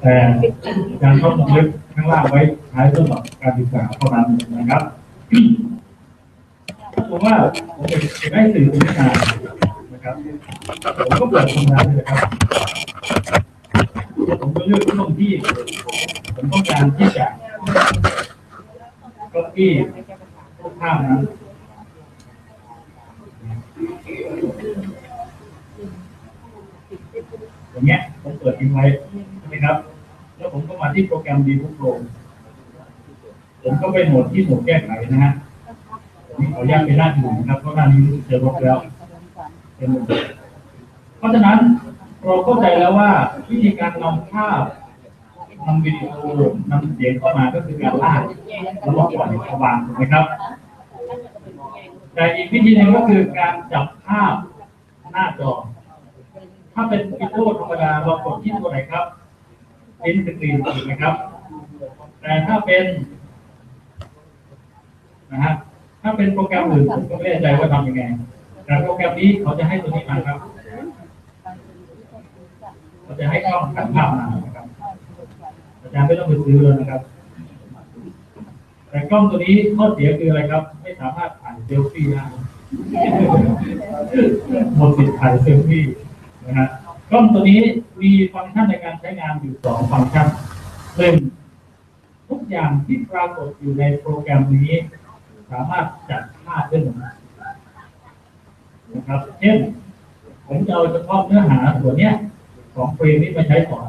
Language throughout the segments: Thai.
แต่การต้องบันทึกข้างล่างไว้ใช้สำหรับการศึกษาเท่านั้นนะครับผมว่าผมจะได้สื่อวิชานะครับผมก็เปิดทำงานเลยนะครับผมก็เลือกช่วงที่ ผมต้องการที่จะก็ที่พวกภาพนั้น อย่างเงี้ยผมเปิด ทิ้งไว้ใช่ไหมครับ แล้วผมก็มาที่โปรแกรมดีทุกโปรผมก็ไปโหมดที่โหมดแก้ไขนะฮะนี่ขออนุญาตไปหน้าที่หนึ่งนะครับเพราะหน้านี้รู้สึกจะลบแล้วเป็นหมดเพราะฉะนั้นเราเข้าใจแล้วว่าวิธีการนำภาพนำวิดีโอนำเสียงเข้ามาก็คือการลากแล้วก็ปล่อยเข้าวางถูกไหมครับ แต่อีกวิธีหนึ่งก็คือการจับภาพหน้าจอ ถ้าเป็นวิดีโอธรรมดาเรากดที่ตัวไหนครับพิมพ์สกรีนถูกไหมครับ แต่ถ้าเป็นนะฮะถ้าเป็นโปรแกรมอื่นผมก็ไม่แน่ใจว่าทำยังไง แต่โปรแกรมนี้เขาจะให้ตัวนี้มาครับเขาจะให้กล้องถ่ายภาพมานะครับอาจารย์ไม่ต้องไปซื้อเลยนะครับ แต่กล้องตัวนี้ข้อเสียคืออะไรครับ ไม่สามารถถ่ายเซลฟี่ได้หมดสิทธิ์ถ่ายเซลฟี่ นะฮะกล้องตัวนี้มีฟังก์ชันในการใช้งานอยู่สองฟังก์ชันหนึ่งทุกอย่างที่ปรากฏอยู่ในโปรแกรมนี้ สามารถจัดภาพได้หมดนะครับ เช่น ผมจะเอาเฉพาะเนื้อหาส่วนเนี้ยของเฟรมนี้มาใช้สอน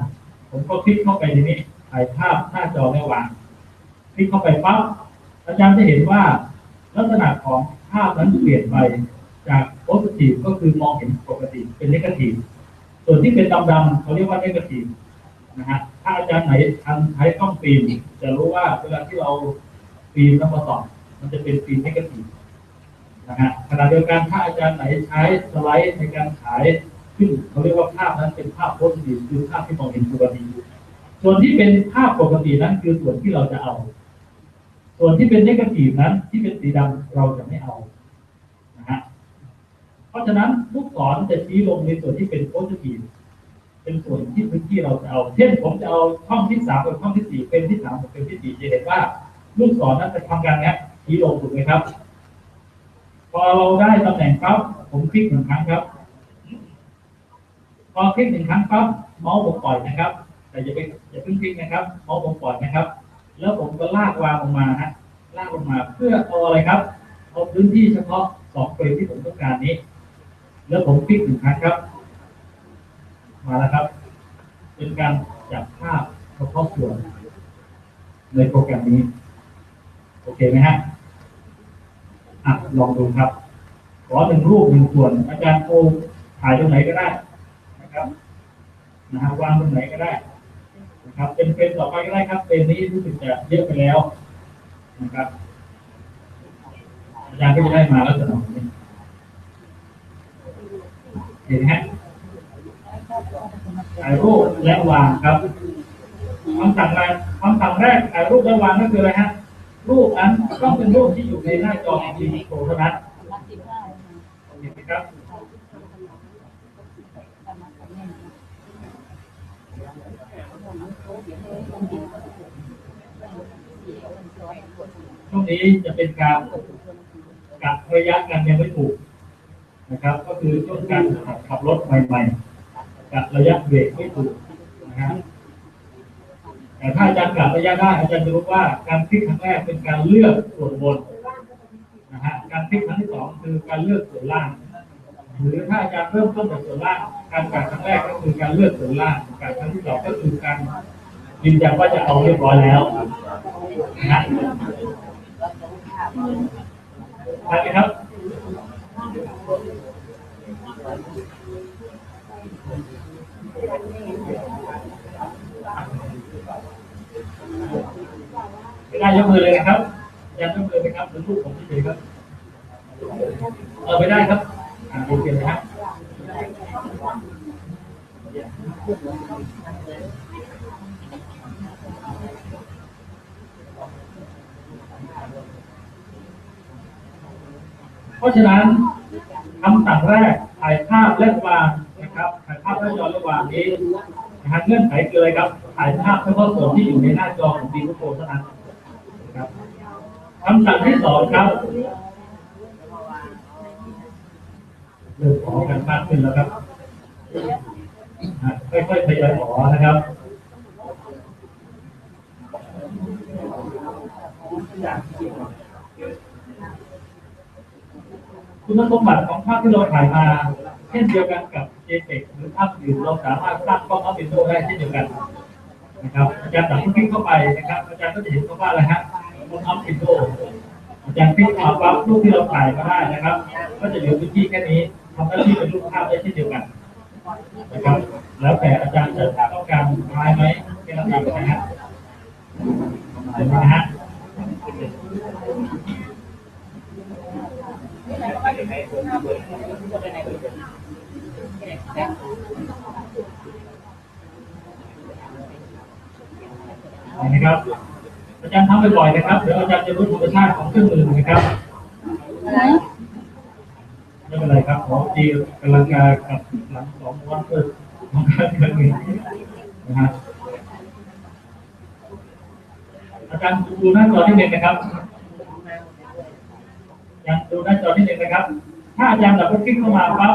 ผมก็คลิกเข้าไปในนี้ถ่ายภาพหน้าจอแนววางคลิกเข้าไปปั๊บอาจารย์จะเห็นว่าลักษณะของภาพนั้นเปลี่ยนไปจาก โพสิทีฟก็คือมองเห็นปกติเป็นนกาทีฟส่วนที่เป็นดำๆเขาเรียกว่าเนกาทีฟนะฮะถ้าอาจารย์ไหนทันใช้กล้องฟิล์มจะรู้ว่าเวลาที่เราฟิล์มแล้วมาส่องมันจะเป็นฟิล์มเนกาทีฟนะฮะขณะเดียวกันถ้าอาจารย์ไหนใช้สไลด์ในการขายขึ้นเขาเรียกว่าภาพนั้นเป็นภาพโพสิทีฟคือภาพที่มองเห็นปกติ ส่วนที่เป็นภาพปกตินั้นคือส่วนที่เราจะเอา ส่วนที่เป็นเนกาทีฟนั้นที่เป็นสีดำเราจะไม่เอา เพราะฉะนั้นลูกศรจะชี้ลงในส่วนที่เป็นโพสิทีฟเป็นส่วนที่พื้นที่เราจะเอา เช่นผมจะเอาช่องที่สามกับช่องที่สี่เป็นที่สามกับเป็นที่สี่จะเห็นว่าลูกศรนั้นจะทำการเนี้ยชี้ลงถูกไหมครับ พอเราได้ตำแหน่งปั๊บผมคลิกหนึ่งครั้งครับ พอคลิกหนึ่งครั้งปั๊บเมาส์ผมปล่อยนะครับ แต่อย่าไปอย่าเพิ่งคลิกนะครับเมาส์ผมปล่อยนะครับ แล้วผมก็ลากวางลงมาฮะลากลงมาเพื่อเอาอะไรครับเอาพื้นที่เฉพาะสองเฟรมที่ผมต้องการนี้ แล้วผมคลิกหนึ่งครั้งครับ มาแล้วครับ เป็นการจับภาพเฉพาะส่วน ในโปรแกรมนี้ โอเคไหมฮะอะลองดูครับ ขอหนึ่งรูปหนึ่งส่วน อาจารย์โอถ่ายตรงไหนก็ได้นะครับนะฮะวางตรงไหนก็ได้นะครับ เป็นเป็นต่อไปก็ได้ครับ เป็นนี้รู้สึกจะเยอะไปแล้วนะครับอาจารย์ก็จะได้มาแล้วสนองนี้ ห็นไหมฮะถ่ายรูปและวางครับคำสั่งแรกคำสั่งแรกถ่ายรูปและวางก็คืออะไรฮะ รูปนั้นต้องเป็นรูปที่อยู่ในหน้าจอของทีวีโปรเท่านั้นเห็นไหมครับช่วงนี้จะเป็นการกัดระยะกันยังไม่ถูก นะครับ ก็คือช่วงการขับรถใหม่ๆกัดระยะเบรกไม่ถูกนะฮะแต่ถ้าอาจารย์กัดระยะได้อาจารย์จะรู้ว่าการคลิกครั้งแรกเป็นการเลือกส่วนบนนะฮะการคลิกครั้งที่สองคือการเลือกส่วนล่าง หรือถ้าอาจารย์เริ่มต้นจากส่วนล่าง การกัดครั้งแรกก็คือการเลือกส่วนล่างการครั้งที่สองก็คือการยืนยันว่าจะเอาเรียบร้อยแล้วนะฮะครับ ไม่ได้ยกมือเลยนะครับยันยกมือไหมครับหรือลูกผมเฉยๆครับเออไม่ได้ครับอ่าโอเคนะครับเพราะฉะนั้น คำสั่งแรกถ่ายภาพและวางนะครับถ่ายภาพหน้าจอระหว่างนี้นะฮะเงื่อนไขคืออะไรครับ ถ่ายภาพเฉพาะส่วนที่อยู่ในหน้าจอของดีโฟเท่านั้นนะครับคำสั่งที่สองครับเริ่มขอกันมากขึ้นแล้วครับค่อยๆทยอยขอนะครับ คุณสมบัติของภาพที่เราถ่ายมาเช่นเดียวกันกับ JPEG หรือภาพอื่นเราสามารถสร้างกล้องอัพวินโดว์ได้เช่นเดียวกันนะครับอาจารย์ตัดคลิกเข้าไปนะครับอาจารย์ก็จะเห็นว่าอะไรฮะกล้องอัพวินโดว์อาจารย์คลิกมาปั๊บรูปที่เราถ่ายมาได้นะครับ ก็จะเหลือพื้นที่แค่นี้ทำหน้าที่เป็นรูปภาพได้เช่นเดียวกันนะครับแล้วแต่อาจารย์จะต้องการคลายไหมแค่นั้นเองนะฮะเห็นไหมฮะ นะครับ อาจารย์ทำบ่อยๆนะครับ เดี๋ยวอาจารย์จะรู้ธรรมชาติของเครื่องมือนะครับไม่เป็นไรครับหมอจีกำลังกากับหลังสองวันเกิดของการเครื่องมือนะฮะอาจารย์ดูหน้าจอที่หนึ่งนะครับอาจารย์ดูหน้าจอที่หนึ่งนะครับ ถ้าอาจารย์ดับบคลิกเข้ามาปั๊บ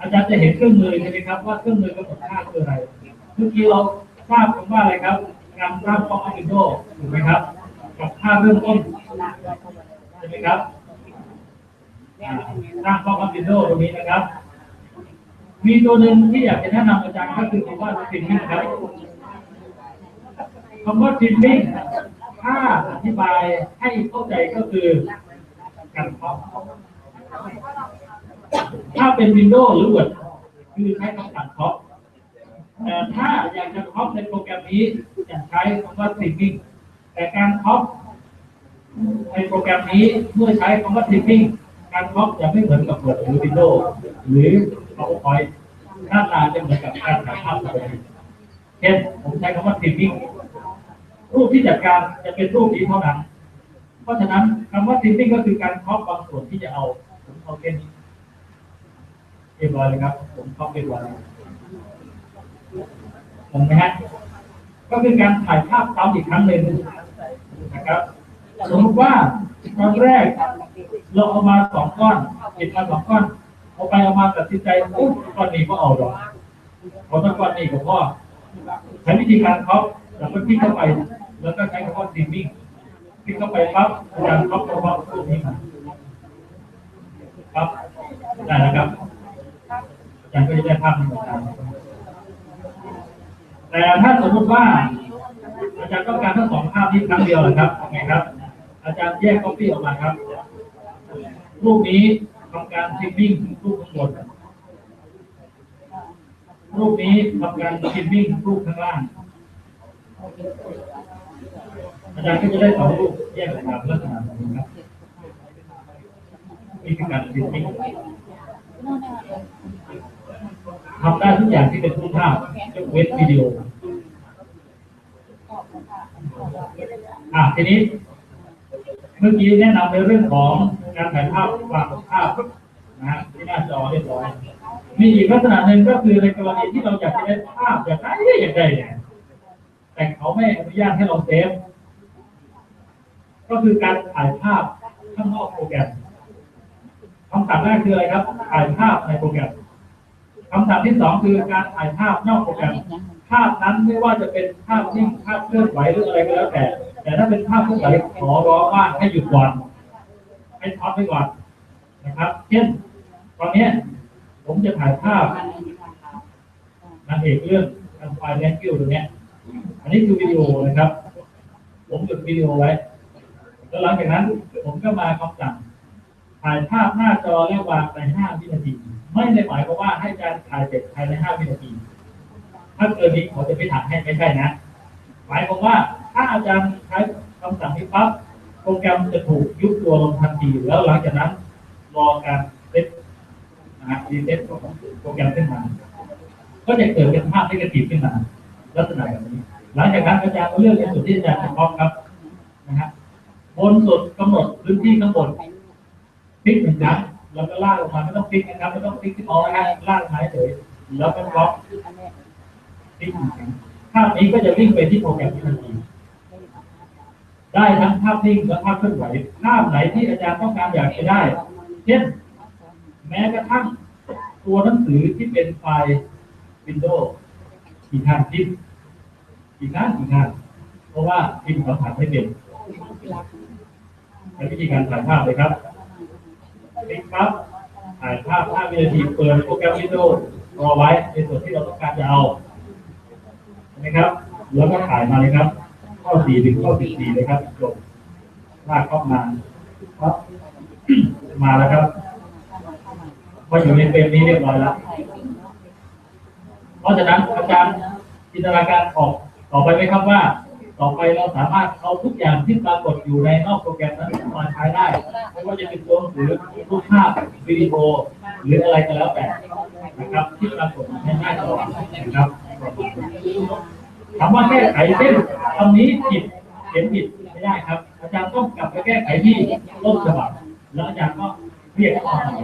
อาจารย์จะเห็นเครื่องมือใช่ไหมครับว่าเครื่องมือกำหนดค่าคืออะไร เมื่อกี้เราทราบคำว่าอะไรครับการสร้างคอมพิวเตอถูกไหมครับ กับค่าเริ่มต้นใช่ไหมครับสร้างข้อความวิดีโอตรงนี้นะครับ มีตัวหนึ่งที่อยากจะแนะนำอาจารย์ก็คือคำว่าทิมมิ่งครับคำว่าทิมมิ่งถ้าอธิบายให้เข้าใจก็คือการเคาะถ้าเป็น Windows หรือ Word คือใช้คำสั่งเคาะแต่ถ้าอยากจะเคาะในโปรแกรมนี้จะใช้คำว่าทิมมิ่ง แต่การเคาะในโปรแกรมนี้เมื่อใช้คำว่า trimming การเคาะจะไม่เหมือนกับ Word หรือ Windows หรือ PowerPoint หน้าตาจะเหมือนกับการถ่ายภาพปกติเช่นผมใช้คำว่า trimming รูปที่จัดการจะเป็นรูปนี้เท่านั้น เพราะฉะนั้นคำว่า trimming ก็คือการคาะบางส่วนที่จะเอาผมเอาแค่นี้เรียบร้อยเลยครับ ผมเคาะเรียบร้อยแล้วผมไหมฮะก็คือการถ่ายภาพซ้ำอีกครั้งหนึ่ง นะครับ สมมติว่าตอนแรก เราเอามาสองก้อนเก็บมาสองก้อนเอาไปเอามาตัดสินใจอุ๊ยก้อนนี้ก็เอาหรอกเอาตั้งก้อนนี้กับพ่อใช้วิธีการเคาแล้วก็คลิกเข้าไป แล้วก็ใช้คำว่าดิมมิ่งคลิกเข้าไปปั๊บอาจารย์เคาะเฉพาะรูปนี้มาปั๊บได้แล้วครับอาจารย์ก็จะได้ภาพนี้มือนกันแต่ถ้าสมมติว่า อาจารย์ต้องการทั้งสองภาพนี้ครั้งเดียวเลยครับไงครับ อาจารย์แยก copy ออกมาครับ รูปนี้ทำการทิมมิ่งรูปข้างบนรูปนี้ทำการทิมมิ่งรูปข้างล่าง อาจารย์ก็จะได้สองรูปแยกออกมาลักษณะแบบนี้ครับนี่คือการทิมมิ่งทำได้ทุกอย่างที่เป็นรูปภาพยกเว้นวิดีโอ อะทีนี้ เมื่อกี้แนะนำในเรื่องของการถ่ายภาพวางภาพนะฮะที่หน้าจอเรียบร้อยมีอีกลักษณะหนึ่งก็คือในกรณีที่เราอยากจะได้ภาพอยากได้อยากได้เนี่ยแต่เขาไม่อนุญาตให้เราเซฟก็คือการถ่ายภาพข้างนอกโปรแกรมคำสั่งแรกคืออะไรครับ ถ่ายภาพในโปรแกรมคำสั่งที่สองคือการถ่ายภาพนอกโปรแกรมาพนั้นไม่ว่าจะเป็นภาพนิ่งภาพเคลื่อนไหวหรืออะไรก็แล้วแต่ แต่ถ้าเป็นภาพเคลื่อนไหวขอร้องว่าให้หยุดก่อนให้พักไว้ก่อนนะครับ เช่น ตอนนี้ผมจะถ่ายภาพนางเอกเรื่องอันไฟแลนกิวตรงนี้อันนี้คือวิดีโอนะครับ ผมหยุดวิดีโอไว้ แล้วหลังจากนั้น ผมก็มาคำสั่งถ่ายภาพหน้าจอแล้ววางใน5วินาที ไม่ได้หมายความว่าให้การถ่ายเสร็จภายใน5วินาที ถ้าเกิดนี้เขาจะไม่ถายให้ไม่ใช่นะหมายความว่าถ้าอาจารย์ใช้คำสั่งนี้ปั๊บโปรแกรมจะถูกยุบตัวลงทันทีแล้วหลังจากนั้นรอการเซตนะฮะรีเซ็ตของโปรแกรมขึ้นมา ก็จะเกิดเป็นภาพที่กระติบขึ้นมา ลักษณะแบบนี้ หลังจากนั้นอาจารย์ก็เลือกในส่วนที่อาจารย์จะพร้อมครับนะฮะบนสุดกำหนดพื้นที่ข้างบนคลิกหนึ่งครั้งแล้วก็ลากลงมาไม่ต้องคลิกนะครับไม่ต้องคลิกที่มองนะฮะลากมาเฉยแล้วก็บล็อกิ่งภาพนี้ก็จะวิ่งไปที่โปรแกรมที่ทันทีได้ทั้งภาพนิ่งและภาพเคลื่อนไหว ภาพไหนที่อาจารย์ต้องการอยากจะได้ เช่น แม้กระทั่งตัวหนังสือที่เป็นไฟล์ Windows กี่ท่านพิมพ์กี่ท่านกี่ท่านเพราะว่าพิมพ์สัมผัสไม่เป็นใช้วิธีการถ่ายภาพเลยครับคลิกปั๊บถ่ายภาพ5วินาทีเปิดโปรแกรม Windows รอไว้ในส่วนที่เราต้องการจะเอา นะครับ แล้วก็ถ่ายมาเลยครับ ข้อ4ถึงข้อ14เลยครับจบลากเข้ามาครับมาแล้วครับพออยู่ในเฟรมนี้เรียบร้อยแล้วเพราะฉะนั้นอาจารย์จินตนาการออกต่อไปไหมครับว่า ต่อไปเราสามารถเอาทุกอย่างที่ปรากฏอยู่ในนอกโปรแกรมนั้นมาใช้ได้ไม่ว่าจะเป็นตัวหนังสือรูปภาพวิดีโอ หรืออะไรก็แล้วแต่นะครับ ที่ปรากฏในหน้าจอนะครับ ถามว่าแก้ไขเช่นคำนี้ผิดเขียนผิดไม่ได้ครับ อาจารย์ต้องกลับไปแก้ไขที่ต้นฉบับแล้วอาจารย์ก็เรียกเข้ามาใน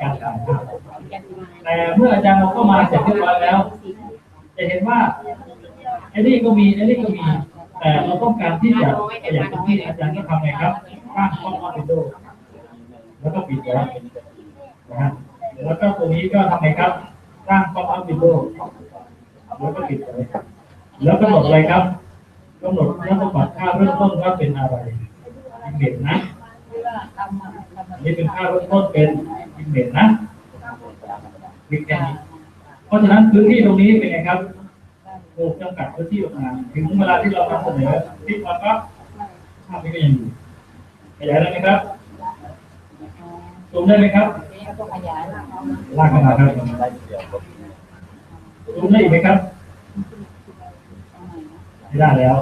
การถ่ายภาพแต่เมื่ออาจารย์เราก็มาเสร็จเรียบร้อยแล้ว จะเห็นว่าไอ้นี่ก็มีไอ้นี่ก็มี แต่เราต้องการที่จะประหยัดพื้นที่อาจารย์ก็ทำไงครับสร้างช่องว่างวินโดแล้วก็ปิดไว้นะฮะแล้วก็ตัวนี้ก็ทำไงครับ สร้างช่องว่างวินโด แล้วก็ปิดไว้แล้วกำหนดอะไรครับกำหนดเนื้อสมบัติค่าเริ่มต้นว่าเป็นอะไรอินเด็กซ์นะอันนี่เป็นค่าเริ่มต้นเป็นอินเด็กซ์นะคลิกแค่นี้เพราะฉะนั้นพื้นที่ตรงนี้เป็นไงครับถูกจำกัดพื้นที่ออกมาถึงเวลาที่เรานำเสนอคลิกมาปั๊บภาพนี้ก็ยังอยู่ขยายได้ไหมครับซูมได้ไหมครับลากเข้ามาครับ ซูมได้อีกไหมครับไม่ได้แล้ว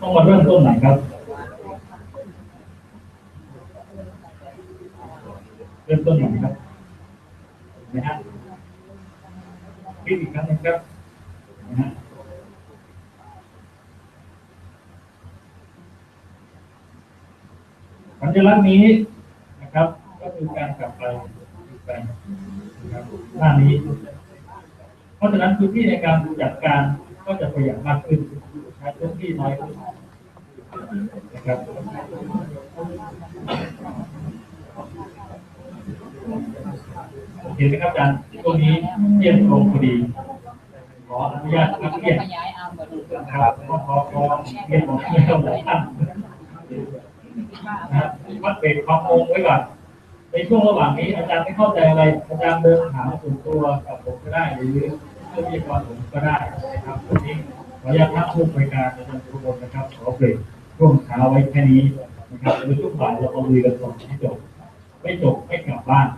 ต้องมาเริ่มต้นใหม่ครับ เริ่มต้นใหม่ครับนะฮะคลิกอีกครั้งนึงครับนะฮะสัญลักษณ์นี้นะครับ ก็คือการกลับไปไปนะครับหน้านี้ เพราะฉะนั้นพื้นที่ในการจัดการก็จะประหยัดมากขึ้นใช้พื้นที่น้อยขึ้นนะครับโอเคไหมครับอาจารย์ตรงนี้เยี่ยมตรงพอดีขออนุญาตนักเรียนนะครับขอขอขอเรียนของเพื่อนลายท่านนะครับวัดเบรกความงงไว้ก่อน ในช่วงระหว่างนี้อาจารย์ไม่เข้าใจอะไร อาจารย์เดินถามส่วนตัวกับผมก็ได้ หรือเพื่อนวิทยากรผมก็ได้นะครับวันนี้ขออนุญาตท่านผู้บริการอาจารย์ทุกคนนะครับขอเบรกช่วงเช้าไว้แค่นี้นะครับในช่วงบ่ายเราก็ลุยกันต่อที่จบ ไม่จบไม่กลับบ้าน